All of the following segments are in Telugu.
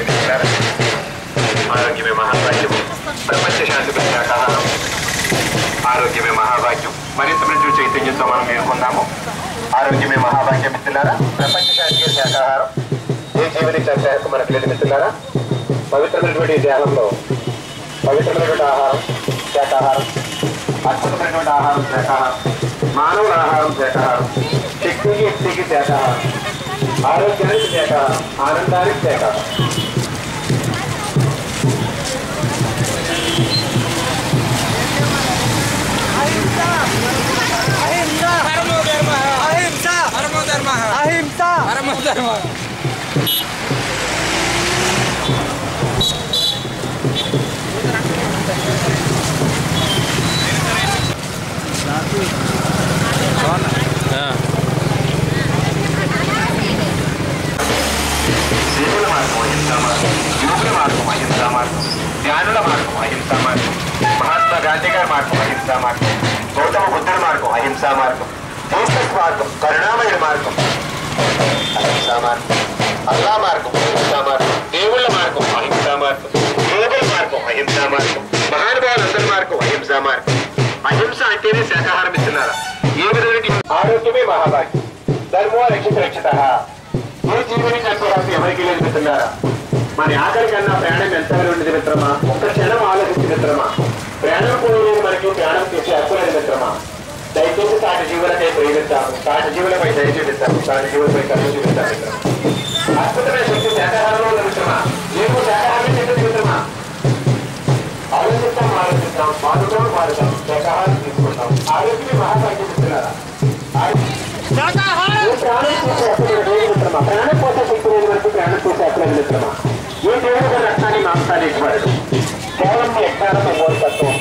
మహాభాగ్యం ఇచ్చినారా ఆరోగ్యమే మహాభాగ్యం ప్రపంచ శాంతి శాకాహారం ఆరోగ్యమే మహాభాగ్యం మరింత మృత్యు చైతన్యంతో మనం మేల్కొన్నాము ఆరోగ్యమే మహాభాగ్యం మిత్రులారా ప్రపంచ శాంతి శాకాహారం ఏ జీవని చర్చకు మనకు లేదు మిత్రులారా పవిత్రమైనటువంటి ఈ దేహంలో పవిత్రమైనటువంటి ఆహారం శాకాహారం అద్భుతమైనటువంటి ఆహారం శాకాహారం మానవుల ఆహారం శాకాహారం శక్తికి యుక్తికి శాకాహారం ఆరోగ్యానికి శాకాహారం ఆనందానికి శాకాహారం పరమో ధర్మ అహింస పరమో ధర్మ అహింస పరమో ధర్మ మార్గం అహింసా మార్గం జ్ఞానుల మార్గం అహింసా మార్గం మహాత్మా గాంధీ గారి మార్గం అహింసా మార్గం గౌతమ బుద్ధుడి మార్గం అహింసా మార్గం జీసస్ మార్గం కరుణామయుడి మార్గం అహింసా మార్గం అల్లా మార్గం అహింసా మార్గం దేవుళ్ళ మార్గం అహింసా మార్గం యోగుల మార్గం అహింసా మార్గం మహానుభావులందరి మార్గం అహింసా మార్గం అహింస అంటేనే శాకాహారం ఇస్తున్నారా ఏ విధమైన ఆరోగ్యమే మహాభాగ్యం ధర్మో రక్షిత రక్షిత ఏ జీవిని చంపడానికి ఎవరికి లేదు మిత్రులారా మరి ఆఖరి కన్నా ప్రాణం ఎంత ఉండేది మిత్రమా? ఒక్క క్షణం ఆలోచించి మిత్రమా. ప్రాణం పోయేది మనకి ప్రాణం చేసే హక్కు లేదు మిత్రమా. దయచేసి సాటి జీవులకై ప్రేమిస్తాము సాటి జీవులపై దయ చూపిస్తాము సాటి జీవులపై కరుణ చూపిస్తాము అద్భుతమైన శక్తి శాకాహారంలో ఉన్న మిత్రమా. నీకు శాకాహారం చెందింది మిత్రమా? ఆలోచిస్తాం ఆలోచిస్తాం పాడుతాం పాడుతాం శాకాహారం తీసుకుంటాం మిత్రులారా. ఏ ప్రాణం చూసే హక్కు లేదు మిత్రమా. ప్రాణం పోసే శక్తి లేని వరకు ప్రాణం చూసే హక్కు లేదు మిత్రమా. రక్తాన్ని మాంసాన్ని ఇవ్వడు కేవలం మీ యజ్ఞానం మూర్ఖత్వం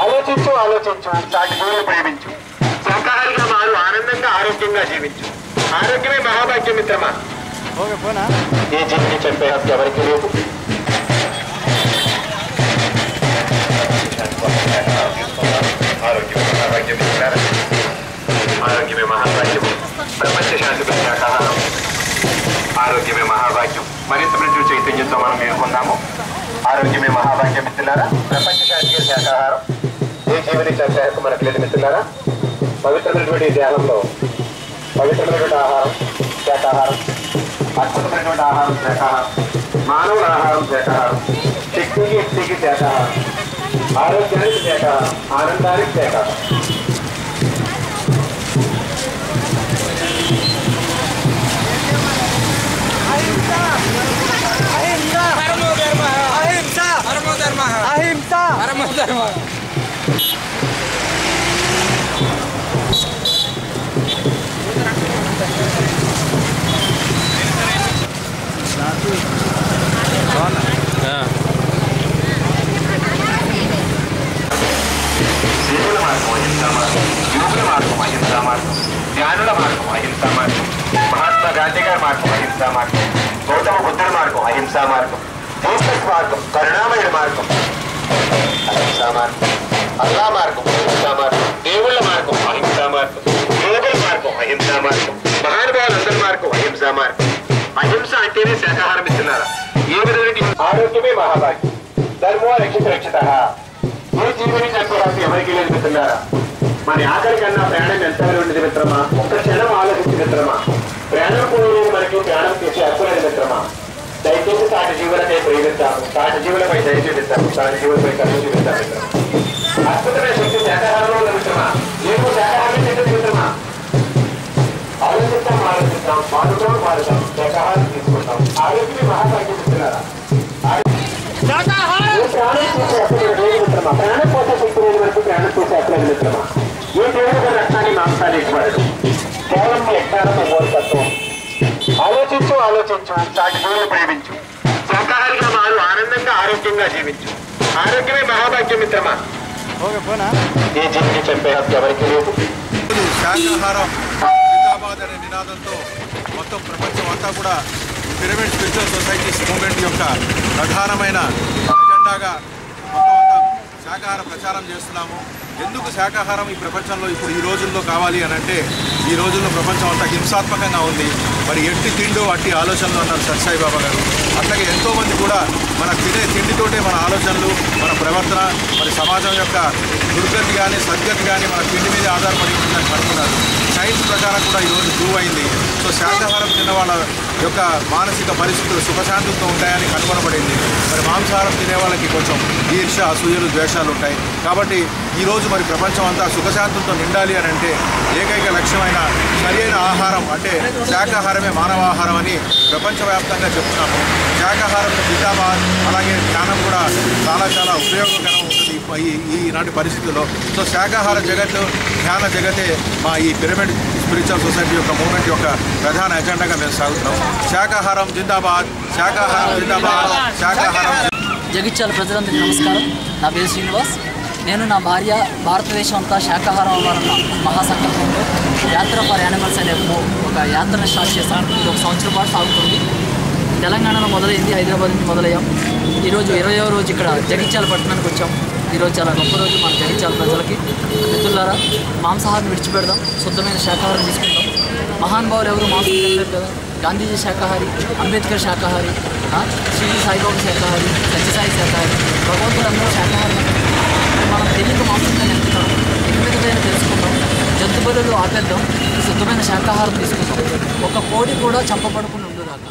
ఆలోచించు ఆలోచించు చాటి దేవుని ప్రేమించు శాకాహారిగా మారు ఆనందంగా ఆరోగ్యంగా జీవించు ఆరోగ్యమే మహాభాగ్యం మిత్రమా ఓకే పోనా ఏ జీవిని చెప్పే హక్కు ఎవరికి లేదు ఆరోగ్యమే మహాభాగ్యం ఇచ్చినారా ఆరోగ్యమే మహాభాగ్యం ప్రపంచ శాంతి శాకాహారం ఆరోగ్యమే మహాభాగ్యం మరింత మృత్యు చైతన్యంతో మనం మేల్కొన్నాము ఆరోగ్యమే మహాభాగ్యం మిత్రులారా. ప్రపంచ శాస్త్రీయ శాఖాహారం ఏ జీవని చర్చ హక్కు మనకు లేదు మిత్రులారా. పవిత్రమైనటువంటి దేహంలో పవిత్రమైనటువంటి ఆహారం శాఖాహారం అద్భుతమైనటువంటి ఆహారం శాఖాహారం మానవుల ఆహారం శాఖాహారం శక్తికి శక్తికి శాఖాహారం ఆరోగ్యానికి శాఖాహారం ఆనందానికి శాఖాహారం జ్ఞానుల మార్గం అహింసా మార్గం మహాత్మా గాంధీ గారి మార్గం అహింసా మార్గం గౌతమ బుద్ధుడి మార్గం అహింసా మార్గం జీసస్ మార్గం కరుణామయుడి మార్గం అహింసా మార్గం అల్లా మార్గం అహింసా మార్గం దేవుళ్ళ మార్గం అహింసా మార్గం యోగుల మార్గం అహింసా మార్గం మహానుభావులందరి మార్గం అహింసా మార్గం. అహింస అంటేనే శాకాహారం ఇస్తున్నారా? ఏ విధమైన ఆరోగ్యమే మహాభాగ్యం. ధర్మో రక్షిత రక్షిత ఏ జీవిని చంపడానికి ఎవరికి లేదు మిత్రులారా? మరి ఆఖరి కన్నా ప్రాణం ఎంత ఉండేది మిత్రమా? ఒక్క క్షణం ఆలోచించి మిత్రమా? ప్రాణం పోయేది మనకి ప్రాణం చేసే హక్కు మిత్రమా? దయచేసి సాటి జీవులపై ప్రేమిస్తాము సాటి జీవులపై దయచేస్తాము సాటి జీవులపై కరుణ చూపిస్తాము మిత్రమా. అద్భుతమైన శక్తి శాకాహారంలో ఉన్న మిత్రమా నీకు శాకాహారం చెందింది మిత్రమా ఆలోచిస్తాం ఆలోచిస్తాం పాడుతాం పాడుతాం శాకాహారం తీసుకుంటాం ఆరోగ్యం మహాభాగ్యం మిత్రులారా ఏ ప్రాణం చూసే హక్కు లేదు మిత్రమా ప్రాణం పోసే శక్తి లేని వరకు ప్రాణం చూసే హక్కు లేదు మిత్రమా ఏ దేవుడు రక్తాన్ని మాంసాన్ని ఇవ్వడు కేవలం మీ యజ్ఞానం మూర్ఖత్వం ఆలోచించు ఆలోచించు చాటి దేవుని ప్రేమించు శాకాహారిగా మారు ఆనందంగా ఆరోగ్యంగా జీవించు ఆరోగ్యమే మహాభాగ్యం మిత్రమా ఓకే పోనా? ఏ చెప్పే హక్కు ఎవరికి లేదు శాకాహారం హైదరాబాద్ అనే నినాదంతో మొత్తం ప్రపంచం అంతా కూడా పిరమిడ్ స్పిరిచువల్ సొసైటీస్ మూవ్మెంట్ యొక్క ప్రధానమైన ఎజెండాగా మొత్తం అంతా శాకాహార ప్రచారం చేస్తున్నాము. ఎందుకు శాకాహారం ఈ ప్రపంచంలో ఇప్పుడు ఈ రోజుల్లో కావాలి అని అంటే ఈ రోజుల్లో ప్రపంచం అంతా హింసాత్మకంగా ఉంది. మరి ఎట్టి తిండు అట్టి ఆలోచనలు అన్నారు సత్సాయి బాబా గారు. అట్లాగే ఎంతోమంది కూడా మన తినే తిండితోటే మన ఆలోచనలు మన ప్రవర్తన మరి సమాజం యొక్క దుర్గతి కానీ సద్గతి కానీ మన తిండి మీద ఆధారపడి ఉంటుందని అనుకున్నారు సైన్స్ ప్రకారం కూడా ఈరోజు ప్రూవ్ అయింది. సో శాకాహారం తిన్న వాళ్ళ యొక్క మానసిక పరిస్థితులు సుఖశాంతులతో ఉంటాయని కనుగొనబడింది. మరి మాంసాహారం తినే వాళ్ళకి కొంచెం ఈర్ష అసూయలు ద్వేషాలు ఉంటాయి. కాబట్టి ఈరోజు మరి ప్రపంచం అంతా సుఖశాంతులతో నిండాలి అని అంటే ఏకైక లక్ష్యమైన సరైన ఆహారం అంటే శాకాహారమే మానవాహారం అని ప్రపంచవ్యాప్తంగా చెప్తున్నాము. శాకాహారం జిందాబాద్ అలాగే ధ్యానం కూడా చాలా చాలా ఉపయోగకరం ఈనాటి పరిస్థితుల్లో. సో శాకాహార జగత్తు ధ్యాన జగతే మా ఈ పిరమిడ్ స్పిరిచువల్ సొసైటీ యొక్క మూమెంట్ యొక్క ప్రధాన ఎజెండాగా మేము సాగుతున్నాం. శాకాహారం జిందాబాద్ శాకాహారం జిందాబాద్ శాకాహారం జగిత్యాల ప్రజలందరికీ నమస్కారం. నా పేరు శ్రీనివాస్. నేను నా భార్య భారతదేశం అంతా శాకాహారం అవ్వాలన్న మహాసంకల్పంలో యాత్ర ఫర్ యానిమల్స్ అనే ఒక యాత్రను స్టార్ట్ చేశాను. ఇది ఒక సంవత్సరం పాటు సాగుతుంది. తెలంగాణలో మొదలైంది హైదరాబాద్ నుంచి మొదలయ్యాం. ఈరోజు ఇరవయో రోజు ఇక్కడ జగిత్యాల పట్టణానికి వచ్చాం. ఈరోజు చాలా గొప్ప రోజు మన జగిత్యాల ప్రజలకి. మిత్రులారా మాంసాహారం విడిచిపెడదాం. శుద్ధమైన శాకాహారం తీసుకుంటాం మహానుభావులు ఎవరు? మాంసం తినలేదు కదా. గాంధీజీ శాకాహారి అంబేద్కర్ శాకాహారి శ్రీ సాయిబాబు శాకాహారి సత్యసాయి శాకాహారి భగవంతుడు అందరూ శాకాహారం. మనం తెలియక మాంసం తింటున్నాం ఎక్కడికైనా తెలుసుకుంటాం జంతు బరులు ఆపేద్దాం. శుద్ధమైన శాకాహారం తీసుకుంటాం ఒక కోడి కూడా చంపబడకుండా రాక